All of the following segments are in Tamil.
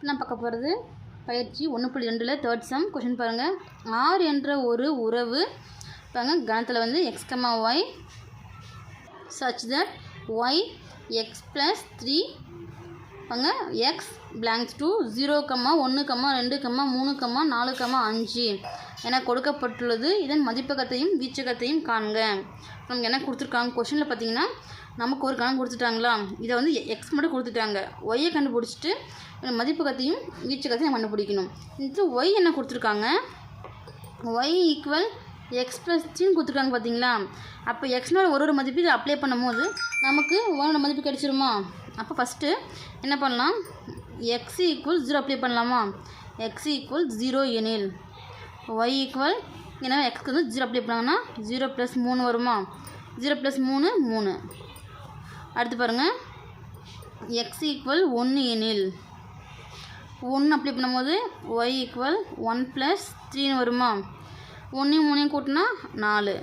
நான் பார்க்க போகிறது பயிற்சி ஒன்று புள்ளி ரெண்டில் தேர்ட் சம் கொஷின் பாருங்கள் ஆர் என்ற ஒரு உறவு பாருங்க கணத்தில் வந்து x y such that y x plus three பாருங்க x belongs to zero comma ஒன்று கம்மா ரெண்டு கம்மா மூணு கம்மா நாலு கம்மா அஞ்சு என கொடுக்கப்பட்டுள்ளது. இதன் மதிப்பகத்தையும் வீச்சகத்தையும் காண்க. நமக்கு என்ன கொடுத்துருக்காங்க? கொஷனில் பார்த்தீங்கன்னா நமக்கு ஒரு கணக்கு கொடுத்துட்டாங்களா? இதை வந்து எக்ஸ் மட்டும் கொடுத்துட்டாங்க. ஒய்யை கண்டுபிடிச்சிட்டு மதிப்பகத்தையும் வீச்சகத்தையும் கண்டுபிடிக்கணும். இது ஒய் என்ன கொடுத்துருக்காங்க? ஒய் ஈக்குவல் எக்ஸ் ப்ளஸ் த்ரீன்னு கொடுத்துருக்காங்க பார்த்தீங்களா அப்போ எக்ஸ்னோட ஒரு ஒரு மதிப்பு இதை அப்ளை பண்ணும்போது நமக்கு ஒன்னோட மதிப்பு கிடைச்சிருமா? அப்போ ஃபஸ்ட்டு என்ன பண்ணலாம்? எக்ஸ் ஈக்குவல் ஜீரோ அப்ளை பண்ணலாமா? எக்ஸ் ஈக்குவல் ஜீரோ எனில். ஒய் ஈக்குவல் ஏன்னா எக்ஸ்க்கு வந்து ஜீரோ அப்ளை பண்ணாங்கன்னா ஜீரோ ப்ளஸ் மூணு வருமா? ஜீரோ ப்ளஸ் மூணு மூணு. அடுத்து பாருங்கள் எக்ஸ் ஈக்குவல் ஒன்று எனில். ஒன்று அப்ளை பண்ணும்போது ஒய் ஈக்குவல் ஒன் ப்ளஸ் த்ரீன்னு வருமா? ஒன்றையும் மூணையும் கூட்டினா நாலு.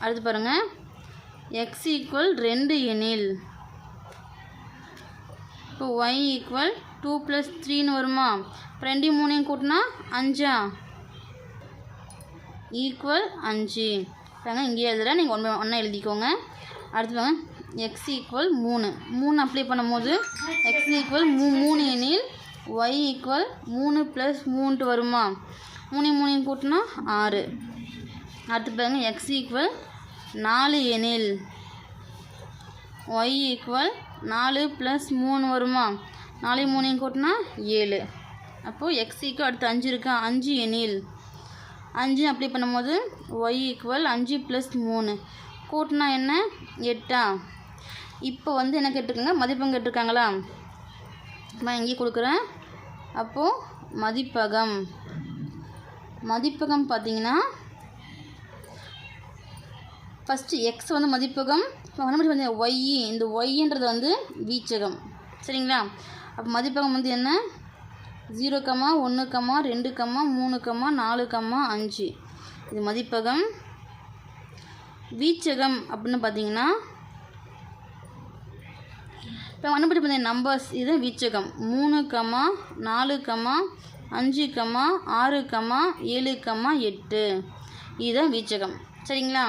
அடுத்து பாருங்கள் எக்ஸ் ஈக்குவல் ரெண்டு எனில். இப்போ ஒய் ஈக்குவல் டூ ப்ளஸ் த்ரீன்னு வருமா? இப்போ ரெண்டையும் மூணையும் கூட்டினா அஞ்சா? ஈக்குவல் அஞ்சு. பாருங்க இங்கே எழுதுகிறேன் நீங்கள் ஒன்று ஒன்றா எழுதிக்கோங்க. அடுத்து பாருங்க. எக்ஸ் ஈக்குவல் மூணு. மூணு அப்ளை பண்ணும்போது எக்ஸ் ஈக்குவல் மூ மூணு எனில் ஒய் ஈக்குவல் மூணு ப்ளஸ் மூணுட்டு வருமா? மூணு மூணையும் கூட்டினா ஆறு. அடுத்து பாருங்கள் எக்ஸ் ஈக்குவல் நாலு எனில் ஒய் ஈக்குவல் நாலு ப்ளஸ் மூணு வருமா? நாலு மூணையும் கூட்டினா ஏழு. அப்போது எக்ஸ் ஈக்குவல் அடுத்து அஞ்சு இருக்கா? அஞ்சு எனில். அஞ்சு அப்ளை பண்ணும்போது ஒய் ஈக்குவல் அஞ்சு ப்ளஸ் மூணு. கூட்டினா என்ன? எட்டா? இப்போ வந்து என்ன கேட்டிருக்காங்க? மதிப்பெண் கேட்டிருக்காங்களா? நான் இங்கே கொடுக்குறேன். அப்போது மதிப்பகம். மதிப்பகம் பார்த்தீங்கன்னா ஃபஸ்ட்டு எக்ஸ் வந்து மதிப்பகம் இப்போ வந்து வந்து ஒய் இந்த ஒய்ன்றது வந்து வீச்சகம். சரிங்களா? அப்போ மதிப்பகம் வந்து என்ன? ஜீரோ கம்மா ஒன்று கம்மா ரெண்டு கம்மா மூணு கம்மா நாலு கம்மா அஞ்சு. இது மதிப்பகம். வீச்சகம் அப்படின்னு பார்த்தீங்கன்னா இப்போ கண்டுபிடி பார்த்தீங்கன்னா நம்பர்ஸ் இது வீச்சகம். மூணு கம்மா நாலு கம்மா அஞ்சு கம்மா ஆறு கம்மா ஏழு கம்மா எட்டு. இதுதான் வீச்சகம். சரிங்களா?